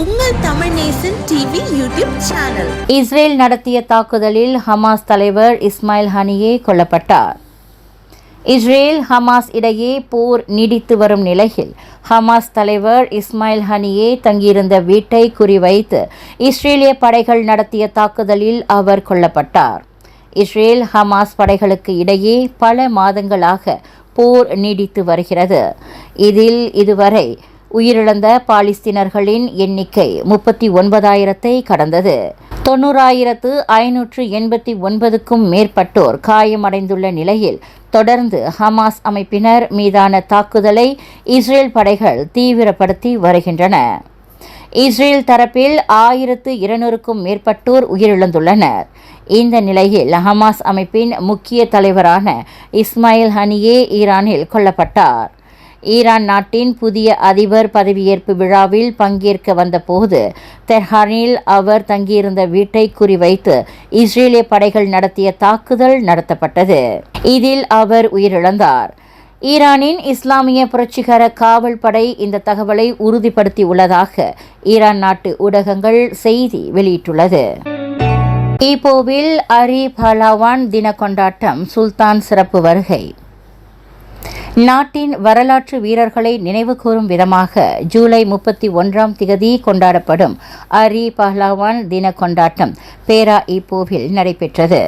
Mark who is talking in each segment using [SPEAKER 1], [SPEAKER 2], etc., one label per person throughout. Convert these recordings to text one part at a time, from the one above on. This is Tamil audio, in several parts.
[SPEAKER 1] உங்கள் Tamil Nesan TV YouTube channel.
[SPEAKER 2] Israel நடத்திய தாக்குதலில் ஹமாஸ் தலைவர் இஸ்மாயில் ஹனியே கொல்லப்பட்டார். இஸ்ரேல் ஹமாஸ் இடையே போர் நீடித்து வரும் நிலையில் ஹமாஸ் தலைவர் இஸ்மாயில் ஹனியே தங்கியிருந்த வீட்டை குறிவைத்து இஸ்ரேலிய படைகள் நடத்திய தாக்குதலில் அவர் கொல்லப்பட்டார். இஸ்ரேல் ஹமாஸ் படைகளுக்கு இடையே பல மாதங்களாக போர் நீடித்து வருகிறது. இதில் இதுவரை உயிரிழந்த பாலிஸ்தீனர்களின் எண்ணிக்கை முப்பத்தி ஒன்பதாயிரத்தை கடந்தது. தொண்ணூறாயிரத்து ஐநூற்று எண்பத்தி ஒன்பதுக்கும் மேற்பட்டோர் காயமடைந்துள்ள நிலையில் தொடர்ந்து ஹமாஸ் அமைப்பினர் மீதான தாக்குதலை இஸ்ரேல் படைகள் தீவிரப்படுத்தி வருகின்றன. இஸ்ரேல் தரப்பில் ஆயிரத்து இருநூறுக்கும் மேற்பட்டோர் உயிரிழந்துள்ளனர். இந்த நிலையில் ஹமாஸ் அமைப்பின் முக்கிய தலைவரான இஸ்மாயில் ஹனியே ஈரானில் கொல்லப்பட்டார். ஈரான் நாட்டின் புதிய அதிபர் பதவியேற்பு விழாவில் பங்கேற்க வந்தபோது தெஹானில் அவர் தங்கியிருந்த வீட்டை குறிவைத்து இஸ்ரேலிய படைகள் நடத்திய தாக்குதல் நடத்தப்பட்டது. இதில் அவர் உயிரிழந்தார். ஈரானின் இஸ்லாமிய புரட்சிகர காவல் படை இந்த தகவலை உறுதிப்படுத்தியுள்ளதாக ஈரான் நாட்டு ஊடகங்கள் செய்தி வெளியிட்டுள்ளது. ஈப்போவில் அரி பலாவான் தின கொண்டாட்டம் சுல்தான் சிறப்பு வருகை. நாட்டின் வரலாற்று வீரர்களை நினைவுகூரும் விதமாக ஜூலை முப்பத்தி ஒன்றாம் திகதி கொண்டாடப்படும் அரி பஹ்லாவான் தின கொண்டாட்டம் பேரா இப்போவில் நடைபெற்றது.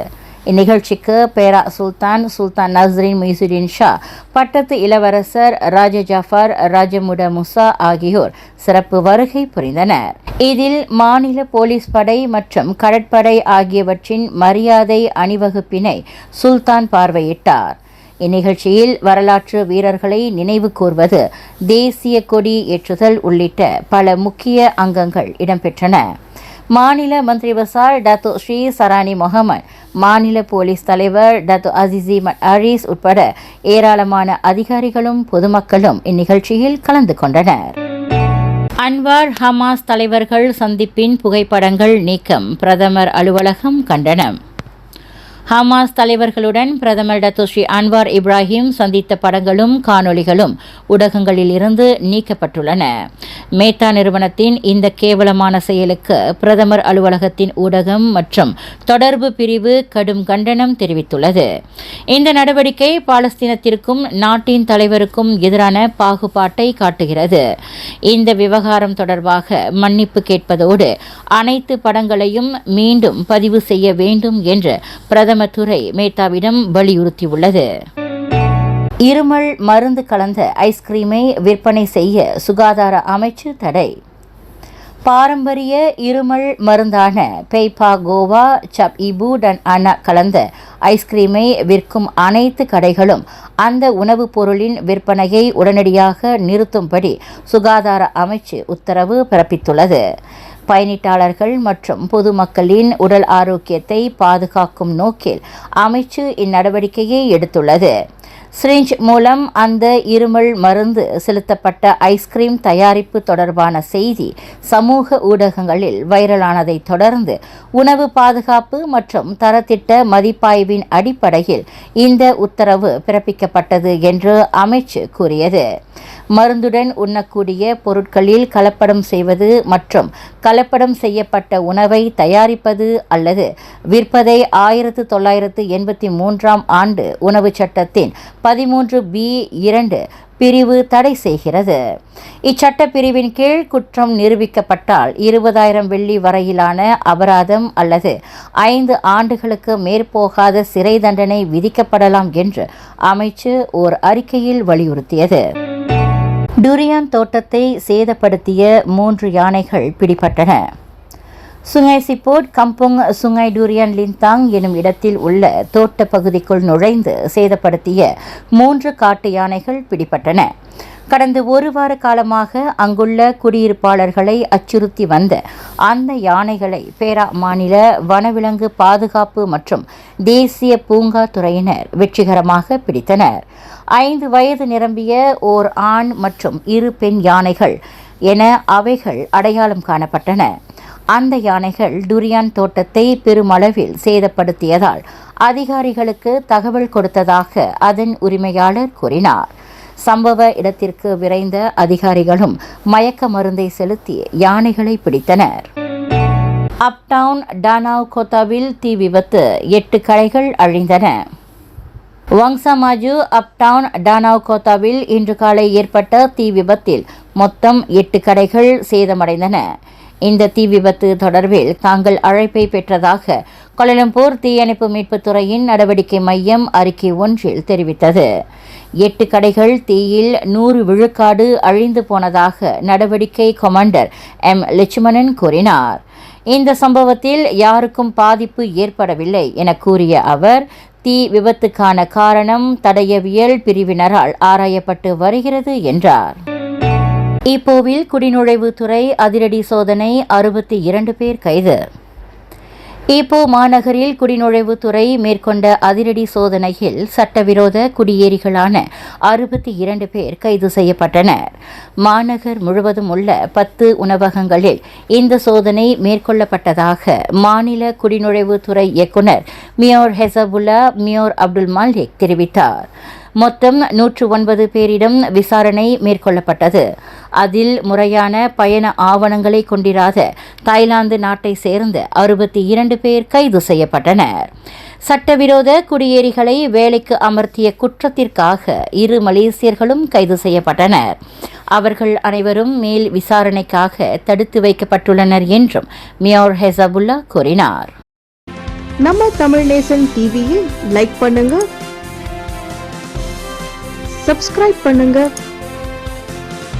[SPEAKER 2] இந்நிகழ்ச்சிக்கு பேரா சுல்தான் சுல்தான் நஸ்ரின் முய்சுதீன் ஷா பட்டத்து இளவரசர் ராஜ ஜாஃபர் ராஜமுட முசா ஆகியோர் சிறப்பு வருகை புரிந்தனர். இதில் மாநில போலீஸ் படை மற்றும் கடற்படை ஆகியவற்றின் மரியாதை அணிவகுப்பினை சுல்தான் பார்வையிட்டார். இந்நிகழ்ச்சியில் வரலாற்று வீரர்களை நினைவு கூர்வது தேசிய கொடி ஏற்றுதல் உள்ளிட்ட பல முக்கிய அங்கங்கள் இடம்பெற்றன. மாநில மந்திரி பசார் டத்து ஸ்ரீ சரானி முகமது மாநில போலீஸ் தலைவர் டத்து அசிசி அரீஸ் உட்பட ஏராளமான அதிகாரிகளும் பொதுமக்களும் இந்நிகழ்ச்சியில் கலந்து கொண்டனர். அன்வார் ஹமாஸ் தலைவர்கள் சந்திப்பின் புகைப்படங்கள் நீக்கம் பிரதமர் அலுவலகம் கண்டனம். ஹமாஸ் தலைவர்களுடன் பிரதமர் டத்தோஸ்ரீ அன்வார் இப்ராஹிம் சந்தித்த படங்களும் காணொளிகளும் ஊடகங்களில் இருந்து நீக்கப்பட்டுள்ளன. மேத்தா நிறுவனத்தின் இந்த கேவலமான செயலுக்கு பிரதமர் அலுவலகத்தின் ஊடகம் மற்றும் தொடர்பு பிரிவு கடும் கண்டனம் தெரிவித்துள்ளது. இந்த நடவடிக்கை பாலஸ்தீனத்திற்கும் நாட்டின் தலைவருக்கும் எதிரான பாகுபாட்டை காட்டுகிறது. இந்த விவகாரம் தொடர்பாக மன்னிப்பு கேட்பதோடு அனைத்து படங்களையும் மீண்டும் பதிவு செய்ய வேண்டும் என்று பிரதமர் துறை மேத்தாவிடம் வலியுறுத்தியுள்ளது. இருமல் மருந்து கலந்த ஐஸ்கிரீமை விற்பனை செய்ய சுகாதார அமைச்சு தடை. பாரம்பரிய இருமல் மருந்தான பெய்பா கோவா சப் இபூடன் அன கலந்த ஐஸ்கிரீமை விற்கும் அனைத்து கடைகளும் அந்த உணவுப் பொருளின் விற்பனையை உடனடியாக நிறுத்தும்படி சுகாதார அமைச்சு உத்தரவு பிறப்பித்துள்ளது. பயணிட்டாளர்கள் மற்றும் பொதுமக்களின் உடல் ஆரோக்கியத்தை பாதுகாக்கும் நோக்கில் அமைச்சு இந்நடவடிக்கையை எடுத்துள்ளது. சிரிஞ்ச் மூலம் அந்த இருமல் மருந்து செலுத்தப்பட்ட ஐஸ்கிரீம் தயாரிப்பு தொடர்பான செய்தி சமூக ஊடகங்களில் வைரலானதை தொடர்ந்து உணவு பாதுகாப்பு மற்றும் தரத்திட்ட மதிப்பாய்வின் அடிப்படையில் இந்த உத்தரவு பிறப்பிக்கப்பட்டது என்று அமைச்சு கூறியது. மருந்துடன் உண்ணக்கூடிய பொருட்களில் கலப்படம் செய்வது மற்றும் கலப்படம் செய்யப்பட்ட உணவை தயாரிப்பது அல்லது விற்பதை ஆயிரத்து தொள்ளாயிரத்து எண்பத்தி மூன்றாம் ஆண்டு உணவு சட்டத்தின் பதிமூன்று பி இரண்டு பிரிவு தடை செய்கிறது. இச்சட்ட பிரிவின் கீழ் குற்றம் நிரூபிக்கப்பட்டால் இருபதாயிரம் வெள்ளி வரையிலான அபராதம் அல்லது ஐந்து ஆண்டுகளுக்கு மேற்போகாத சிறை தண்டனை விதிக்கப்படலாம் என்று அமைச்சு ஓர் அறிக்கையில் வலியுறுத்தியது. டுரியான் தோட்டத்தை சேதப்படுத்திய மூன்று யானைகள் பிடிபட்டன. Sungai Siput Kampung Sungai Durian Lintang எனும் இடத்தில் உள்ள தோட்ட பகுதிக்குள் நுழைந்து சேதப்படுத்திய மூன்று காட்டு யானைகள் பிடிபட்டன. கடந்த ஒரு வார காலமாக அங்குள்ள குடியிருப்பாளர்களை அச்சுறுத்தி வந்த அந்த யானைகளை பேரா மாநில வனவிலங்கு பாதுகாப்பு மற்றும் தேசிய பூங்கா துறையினர் வெற்றிகரமாக பிடித்தனர். ஐந்து வயது நிரம்பிய ஓர் ஆண் மற்றும் இரு பெண் யானைகள் என அவைகள் அடையாளம் காணப்பட்டன. அந்த யானைகள் டுரியான் தோட்டத்தை பெருமளவில் சேதப்படுத்தியதால் அதிகாரிகளுக்கு தகவல் கொடுத்ததாக அதன் உரிமையாளர் கூறினார். சம்பவ இடத்திற்கு விரைந்த அதிகாரிகளும் மயக்க மருந்தை செலுத்தி யானைகளை பிடித்தனர். அப்டவுன் டானாவ் கோத்தாவில் தீ விபத்து. எட்டு கடைகள் அழிந்தன. வங்சமாஜு அப்டவுன் டானாவ் கோத்தாவில் இன்று காலை ஏற்பட்ட தீ விபத்தில் மொத்தம் எட்டு கடைகள் சேதமடைந்தன. இந்த தீ விபத்து தொடர்பில் தாங்கள் அழைப்பை பெற்றதாக கொலலம்பூர் தீயணைப்பு மீட்புத் துறையின் நடவடிக்கை மையம் அறிக்கை ஒன்றில் தெரிவித்தது. எட்டு கடைகள் தீயில் நூறு விழுக்காடு அழிந்து போனதாக நடவடிக்கை கொமாண்டர் எம். லட்சுமணன் கூறினார். இந்த சம்பவத்தில் யாருக்கும் பாதிப்பு ஏற்படவில்லை என கூறிய அவர் தீ விபத்துக்கான காரணம் தடயவியல் பிரிவினரால் ஆராயப்பட்டு வருகிறது என்றார். இப்போவில் குடிநுழைவுத்துறை அதிரடி சோதனை அறுபத்தி இரண்டு பேர் கைது. ஈப்போ மாநகரில் குடிநுழைவுத்துறை மேற்கொண்ட அதிரடி சோதனையில் சட்டவிரோத குடியேறிகளான அறுபத்தி இரண்டு பேர் கைது செய்யப்பட்டனர். மாநகர் முழுவதும் உள்ள பத்து உணவகங்களில் இந்த சோதனை மேற்கொள்ளப்பட்டதாக மாநில குடிநுழைவுத்துறை இயக்குநர் மியோர் ஹெசபுல்லா மியோர் அப்துல் மாலிக் தெரிவித்தார். மொத்தம் நூற்று ஒன்பது பேரிடம் விசாரணை மேற்கொள்ளப்பட்டது. அதில் முறையான பயண ஆவணங்களை கொண்டிராத தாய்லாந்து நாட்டை சேர்ந்த அறுபத்தி இரண்டு பேர் கைது செய்யப்பட்டனர். சட்டவிரோத குடியேறிகளை வேலைக்கு அமர்த்திய குற்றத்திற்காக இரு மலேசியர்களும் கைது செய்யப்பட்டனர். அவர்கள் அனைவரும் மேல் விசாரணைக்காக தடுத்து வைக்கப்பட்டுள்ளனர் என்றும் மியோர் ஹெசபுல்லா கூறினார்.
[SPEAKER 3] நம்ம தமிழ் நேசன் டிவியை லைக் பண்ணுங்க சப்ஸ்கிரைப் பண்ணுங்க